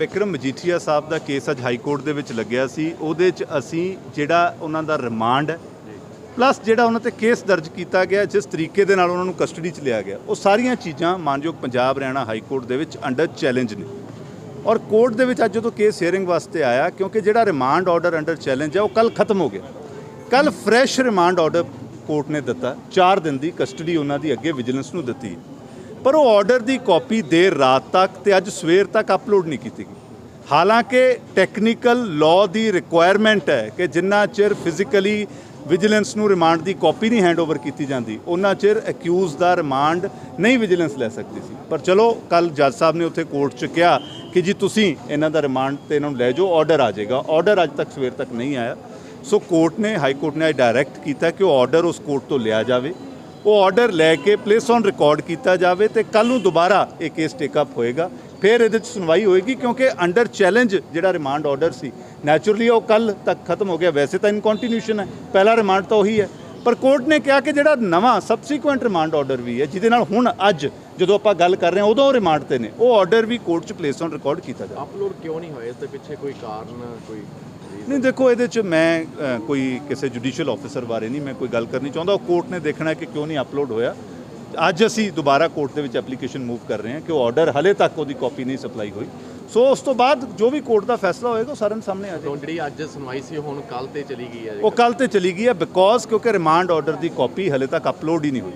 ਬਿਕਰਮ ਮਜੀਠੀਆ ਸਾਹਿਬ ਦਾ ਕੇਸ ਅੱਜ high court ਦੇ ਵਿੱਚ ਲੱਗਿਆ ਸੀ। ਉਹਦੇ 'ਚ ਅਸੀਂ ਜਿਹੜਾ ਉਹਨਾਂ ਦਾ ਰਿਮਾਂਡ ਹੈ ਪਲੱਸ ਜਿਹੜਾ ਉਹਨਾਂ ਤੇ ਕੇਸ ਦਰਜ ਕੀਤਾ ਗਿਆ, ਜਿਸ ਤਰੀਕੇ ਦੇ ਨਾਲ ਉਹਨਾਂ ਨੂੰ ਕਸਟਡੀ 'ਚ ਲਿਆ ਗਿਆ, ਉਹ ਸਾਰੀਆਂ ਚੀਜ਼ਾਂ ਮਾਨਯੋਗ ਪੰਜਾਬ ਹਰਿਆਣਾ ਹਾਈ ਕੋਰਟ ਦੇ ਵਿੱਚ ਅੰਡਰ ਚੈਲੰਜ ਨੇ। ਔਰ ਕੋਰਟ ਦੇ ਵਿੱਚ ਅੱਜ ਜਦੋਂ ਕੇਸ ਹੀਅਰਿੰਗ ਵਾਸਤੇ ਆਇਆ, ਕਿਉਂਕਿ ਜਿਹੜਾ ਰਿਮਾਂਡ ਆਰਡਰ ਅੰਡਰ ਚੈਲੰਜ ਹੈ, ਉਹ ਕੱਲ ਖਤਮ ਹੋ ਗਿਆ। ਕੱਲ ਫਰੈਸ਼ ਰਿਮਾਂਡ ਆਰਡਰ ਕੋਰਟ ਨੇ ਦਿੱਤਾ 4 ਦਿਨ ਦੀ ਕਸਟਡੀ ਉਹਨਾਂ ਦੀ ਅੱਗੇ ਵਿਜੀਲੈਂਸ ਨੂੰ ਦਿੱਤੀ। ਪਰ ਉਹ ਆਰਡਰ ਦੀ ਕਾਪੀ ਦੇਰ ਰਾਤ ਤੱਕ ਤੇ ਅੱਜ ਸਵੇਰ ਤੱਕ ਅਪਲੋਡ ਨਹੀਂ ਕੀਤੀ ਗਈ। ਹਾਲਾਂਕਿ ਟੈਕਨੀਕਲ ਲਾਅ ਦੀ ਰਿਕੁਆਇਰਮੈਂਟ ਹੈ ਕਿ ਜਿੰਨਾ ਚਿਰ ਫਿਜ਼ੀਕਲੀ ਵਿਜੀਲੈਂਸ ਨੂੰ ਰਿਮਾਂਡ ਦੀ ਕਾਪੀ ਨਹੀਂ ਹੈਂਡਓਵਰ ਕੀਤੀ ਜਾਂਦੀ ਉਹਨਾਂ ਚਿਰ ਅਕਿਊਜ਼ ਦਾ ਰਿਮਾਂਡ ਨਹੀਂ ਵਿਜੀਲੈਂਸ ਲੈ ਸਕਦੀ ਸੀ। ਪਰ ਚਲੋ ਕੱਲ ਜੱਜ ਸਾਹਿਬ ਨੇ ਉੱਥੇ ਕੋਰਟ 'ਚ ਕਿਹਾ ਕਿ ਜੀ ਤੁਸੀਂ ਇਹਨਾਂ ਦਾ ਰਿਮਾਂਡ ਤੇ ਇਹਨਾਂ ਨੂੰ ਲੈ ਜਾਓ ਆਰਡਰ ਆ ਜਾਏਗਾ। ਆਰਡਰ ਅੱਜ ਤੱਕ ਸਵੇਰ ਤੱਕ ਨਹੀਂ ਆਇਆ। ਸੋ ਕੋਰਟ ਨੇ ਹਾਈ ਕੋਰਟ ਨੇ ਡਾਇਰੈਕਟ ਕੀਤਾ ਕਿ ਉਹ ਆਰਡਰ ਉਸ ਕੋਰਟ ਤੋਂ ਲਿਆ ਜਾਵੇ। ਉਹ ਆਰਡਰ ਲੈ ਕੇ ਪਲੇਸ ਔਨ ਰਿਕਾਰਡ ਕੀਤਾ ਜਾਵੇ ਤੇ ਕੱਲ ਨੂੰ ਦੁਬਾਰਾ ਇਹ ਕੇਸ ਟੇਕ ਅਪ ਹੋਏਗਾ। ਫਿਰ ਇਹਦੇ 'ਚ ਸੁਣਵਾਈ ਹੋਏਗੀ ਕਿਉਂਕਿ ਅੰਡਰ ਚੈਲੰਜ ਜਿਹੜਾ ਰਿਮਾਂਡ ਆਰਡਰ ਸੀ ਨੈਚੁਰਲੀ ਉਹ ਕੱਲ ਤੱਕ ਖਤਮ ਹੋ ਗਿਆ। ਵੈਸੇ ਤਾਂ ਇਨ ਕੰਟੀਨਿਊਸ਼ਨ ਹੈ, ਪਹਿਲਾ ਰਿਮਾਂਡ ਤਾਂ ਉਹੀ ਹੈ। ਪਰ ਕੋਰਟ ਨੇ ਕਿਹਾ ਕਿ ਜਿਹੜਾ ਨਵਾਂ ਸਬਸੀਕੁਐਂਟ ਰਿਮਾਂਡ ਆਰਡਰ ਵੀ ਹੈ ਜਿਹਦੇ ਨਾਲ ਹੁਣ ਅੱਜ ਜਦੋਂ ਆਪਾਂ ਗੱਲ ਕਰ ਰਹੇ ਹਾਂ ਉਦੋਂ ਰਿਮਾਂਡ ਤੇ ਨੇ। ਉਹ ਆਰਡਰ ਵੀ ਕੋਰਟ 'ਚ ਪਲੇਸ ਔਨ ਰਿਕਾਰਡ ਕੀਤਾ ਜਾਵੇ। ਅਪਲੋਡ ਕਿਉਂ ਨਹੀਂ ਹੋਇਆ ਇਸ ਦੇ ਪਿੱਛੇ ਕੋਈ ਕਾਰਨ ਕੋਈ ਨਹੀਂ ਦੇਖੋ ਇਹਦੇ 'ਚ ਮੈਂ ਕੋਈ ਕਿਸੇ ਜੁਡੀਸ਼ੀਅਲ ਆਫੀਸਰ ਬਾਰੇ ਨਹੀਂ ਮੈਂ ਕੋਈ ਗੱਲ ਕਰਨੀ ਚਾਹੁੰਦਾ। ਉਹ ਕੋਰਟ ਨੇ ਦੇਖਣਾ ਕਿ ਕਿਉਂ ਨਹੀਂ ਅਪਲੋਡ ਹੋਇਆ। ਅੱਜ ਅਸੀਂ ਦੁਬਾਰਾ ਕੋਰਟ ਦੇ ਵਿੱਚ ਐਪਲੀਕੇਸ਼ਨ ਮੂਵ ਕਰ ਰਹੇ ਹਾਂ ਕਿ ਉਹ ਆਰਡਰ ਹਲੇ ਤੱਕ ਉਹਦੀ ਕਾਪੀ ਨਹੀਂ ਸਪਲਾਈ ਹੋਈ। ਸੋ ਉਸ ਤੋਂ ਬਾਅਦ ਜੋ ਵੀ ਕੋਰਟ ਦਾ ਫੈਸਲਾ ਹੋਏਗਾ ਉਹ ਸਾਰਿਆਂ ਸਾਹਮਣੇ ਆ ਜਾਏਗਾ। ਜਿਹੜੀ ਅੱਜ ਸੁਣਵਾਈ ਸੀ ਹੁਣ ਕੱਲ ਤੇ ਚਲੀ ਗਈ ਹੈ ਉਹ ਕੱਲ ਤੇ ਚਲੀ ਗਈ ਹੈ ਬਿਕੋਜ਼ ਕਿਉਂਕਿ ਰਿਮਾਂਡ ਆਰਡਰ ਦੀ ਕਾਪੀ ਹਲੇ ਤੱਕ ਅਪਲੋਡ ਹੀ ਨਹੀਂ ਹੋਈ।